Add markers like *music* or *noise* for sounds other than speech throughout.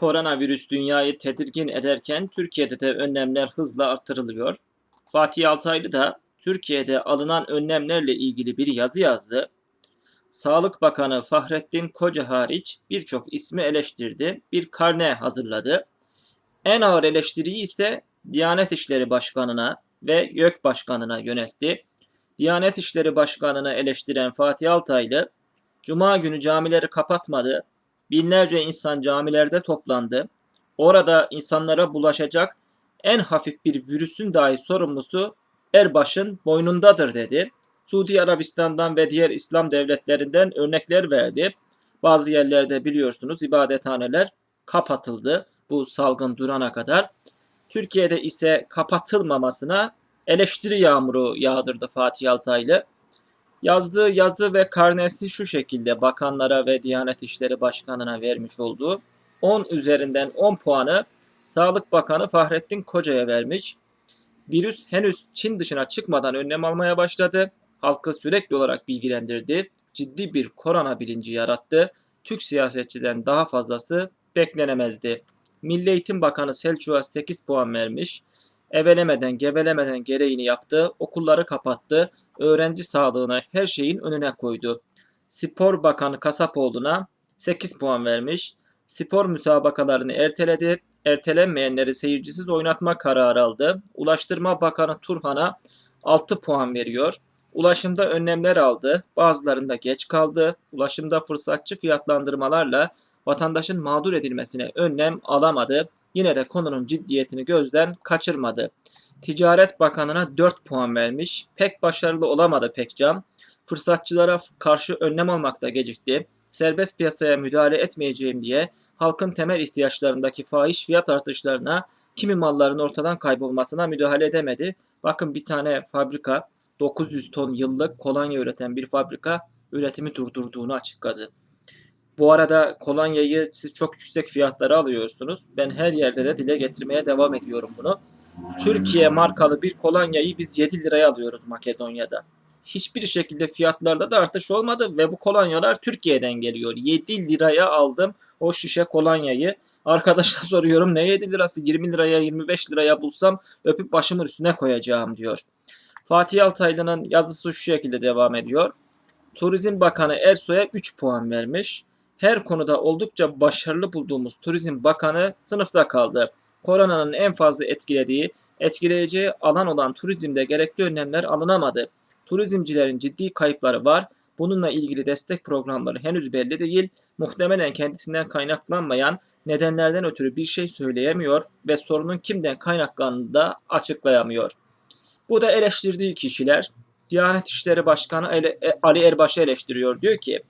Koronavirüs dünyayı tedirgin ederken Türkiye'de de önlemler hızla artırılıyor. Fatih Altaylı da Türkiye'de alınan önlemlerle ilgili bir yazı yazdı. Sağlık Bakanı Fahrettin Koca hariç birçok ismi eleştirdi, bir karne hazırladı. En ağır eleştiriyi ise Diyanet İşleri Başkanı'na ve YÖK Başkanı'na yöneltti. Diyanet İşleri Başkanı'nı eleştiren Fatih Altaylı, Cuma günü camileri kapatmadı, binlerce insan camilerde toplandı. Orada insanlara bulaşacak en hafif bir virüsün dahi sorumlusu Erbaş'ın boynundadır dedi. Suudi Arabistan'dan ve diğer İslam devletlerinden örnekler verdi. Bazı yerlerde biliyorsunuz ibadethaneler kapatıldı bu salgın durana kadar. Türkiye'de ise kapatılmamasına eleştiri yağmuru yağdırdı Fatih Altaylı. Yazdığı yazı ve karnesi şu şekilde bakanlara ve Diyanet İşleri Başkanı'na vermiş olduğu 10 üzerinden 10 puanı Sağlık Bakanı Fahrettin Koca'ya vermiş. Virüs henüz Çin dışına çıkmadan önlem almaya başladı. Halkı sürekli olarak bilgilendirdi. Ciddi bir korona bilinci yarattı. Türk siyasetçiden daha fazlası beklenemezdi. Milli Eğitim Bakanı Selçuk'a 8 puan vermiş. Evelemeden gevelemeden gereğini yaptı. Okulları kapattı. Öğrenci sağlığına her şeyin önüne koydu. Spor Bakanı Kasapoğlu'na 8 puan vermiş. Spor müsabakalarını erteledi. Ertelenmeyenleri seyircisiz oynatma kararı aldı. Ulaştırma Bakanı Turhan'a 6 puan veriyor. Ulaşımda önlemler aldı. Bazılarında geç kaldı. Ulaşımda fırsatçı fiyatlandırmalarla vatandaşın mağdur edilmesine önlem alamadı. Yine de konunun ciddiyetini gözden kaçırmadı. Ticaret Bakanı'na 4 puan vermiş. Pek başarılı olamadı Pekcan. Fırsatçılara karşı önlem almakta gecikti. Serbest piyasaya müdahale etmeyeceğim diye halkın temel ihtiyaçlarındaki fahiş fiyat artışlarına, kimi malların ortadan kaybolmasına müdahale edemedi. Bakın bir tane fabrika 900 ton yıllık kolonya üreten bir fabrika üretimi durdurduğunu açıkladı. Bu arada kolonyayı siz çok yüksek fiyatlara alıyorsunuz. Ben her yerde de dile getirmeye devam ediyorum bunu. Türkiye markalı bir kolonyayı biz 7 liraya alıyoruz Makedonya'da. Hiçbir şekilde fiyatlarda da artış olmadı ve bu kolonyalar Türkiye'den geliyor. 7 liraya aldım o şişe kolonyayı. Arkadaşa *laughs* soruyorum ne 7 lirası 20 liraya 25 liraya bulsam öpüp başımın üstüne koyacağım diyor. Fatih Altaylı'nın yazısı şu şekilde devam ediyor. Turizm Bakanı Ersoy'a 3 puan vermiş. Her konuda oldukça başarılı bulduğumuz Turizm Bakanı sınıfta kaldı. Koronanın en fazla etkilediği, etkileyeceği alan olan turizmde gerekli önlemler alınamadı. Turizmcilerin ciddi kayıpları var. Bununla ilgili destek programları henüz belli değil. Muhtemelen kendisinden kaynaklanmayan nedenlerden ötürü bir şey söyleyemiyor ve sorunun kimden kaynaklandığını da açıklayamıyor. Bu da eleştirdiği kişiler Diyanet İşleri Başkanı Ali Erbaş'ı eleştiriyor. Diyor ki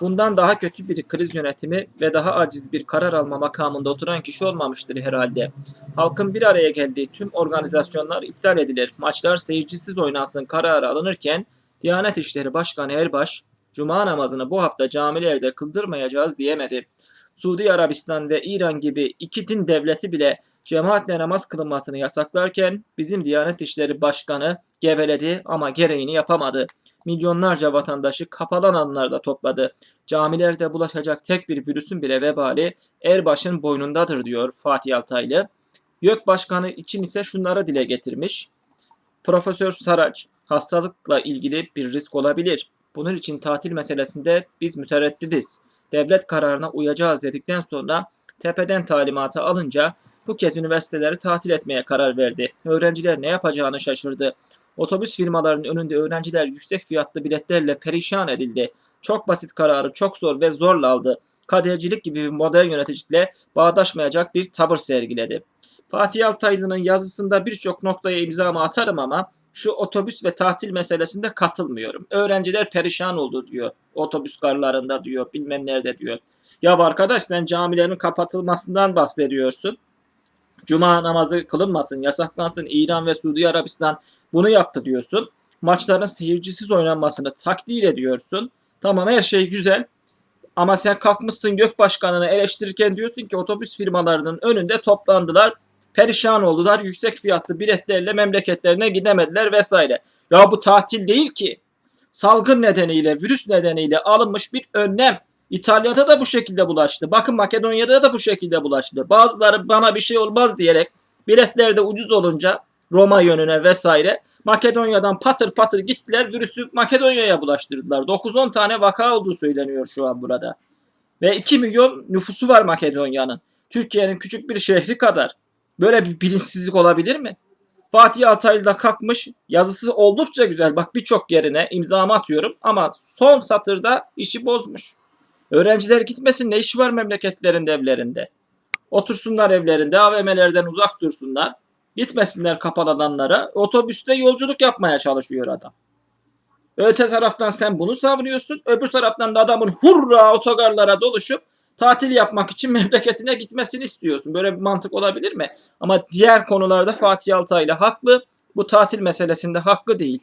bundan daha kötü bir kriz yönetimi ve daha aciz bir karar alma makamında oturan kişi olmamıştır herhalde. Halkın bir araya geldiği tüm organizasyonlar iptal edilir. Maçlar seyircisiz oynansın kararı alınırken Diyanet İşleri Başkanı Erbaş Cuma namazını bu hafta camilerde kıldırmayacağız diyemedi. Suudi Arabistan ve İran gibi iki din devleti bile cemaatle namaz kılınmasını yasaklarken bizim Diyanet İşleri Başkanı geveledi ama gereğini yapamadı. Milyonlarca vatandaşı kapalı alanlarda topladı. Camilerde bulaşacak tek bir virüsün bile vebali Erbaş'ın boynundadır diyor Fatih Altaylı. YÖK Başkanı için ise şunları dile getirmiş. Profesör Saraç, hastalıkla ilgili bir risk olabilir. Bunun için tatil meselesinde biz mütereddidiz devlet kararına uyacağız dedikten sonra tepeden talimatı alınca bu kez üniversiteleri tatil etmeye karar verdi. Öğrenciler ne yapacağını şaşırdı. Otobüs firmalarının önünde öğrenciler yüksek fiyatlı biletlerle perişan edildi. Çok basit kararı çok zor ve zorla aldı. Kadercilik gibi bir modern yöneticilikle bağdaşmayacak bir tavır sergiledi. Fatih Altaylı'nın yazısında birçok noktaya imzamı atarım ama şu otobüs ve tatil meselesinde katılmıyorum. Öğrenciler perişan oldu diyor. Otobüs garlarında diyor bilmem nerede diyor. Ya arkadaş sen camilerin kapatılmasından bahsediyorsun. Cuma namazı kılınmasın, yasaklansın. İran ve Suudi Arabistan bunu yaptı diyorsun. Maçların seyircisiz oynanmasını takdir ediyorsun. Tamam her şey güzel. Ama sen kalkmışsın gök başkanını eleştirirken diyorsun ki otobüs firmalarının önünde toplandılar perişan oldular. Yüksek fiyatlı biletlerle memleketlerine gidemediler vesaire. Ya bu tatil değil ki. Salgın nedeniyle, virüs nedeniyle alınmış bir önlem. İtalya'da da bu şekilde bulaştı. Bakın Makedonya'da da bu şekilde bulaştı. Bazıları bana bir şey olmaz diyerek biletler de ucuz olunca Roma yönüne vesaire Makedonya'dan patır patır gittiler virüsü Makedonya'ya bulaştırdılar. 9-10 tane vaka olduğu söyleniyor şu an burada. Ve 2 milyon nüfusu var Makedonya'nın. Türkiye'nin küçük bir şehri kadar. Böyle bir bilinçsizlik olabilir mi? Fatih Altaylı da kalkmış. Yazısı oldukça güzel. Bak birçok yerine imzamı atıyorum ama son satırda işi bozmuş. Öğrenciler gitmesin ne işi var memleketlerinde evlerinde. Otursunlar evlerinde AVM'lerden uzak dursunlar. Gitmesinler kapalı alanlara. Otobüste yolculuk yapmaya çalışıyor adam. Öte taraftan sen bunu savunuyorsun. Öbür taraftan da adamın hurra otogarlara doluşup tatil yapmak için memleketine gitmesini istiyorsun. Böyle bir mantık olabilir mi? Ama diğer konularda Fatih Altaylı haklı. Bu tatil meselesinde hakkı değil.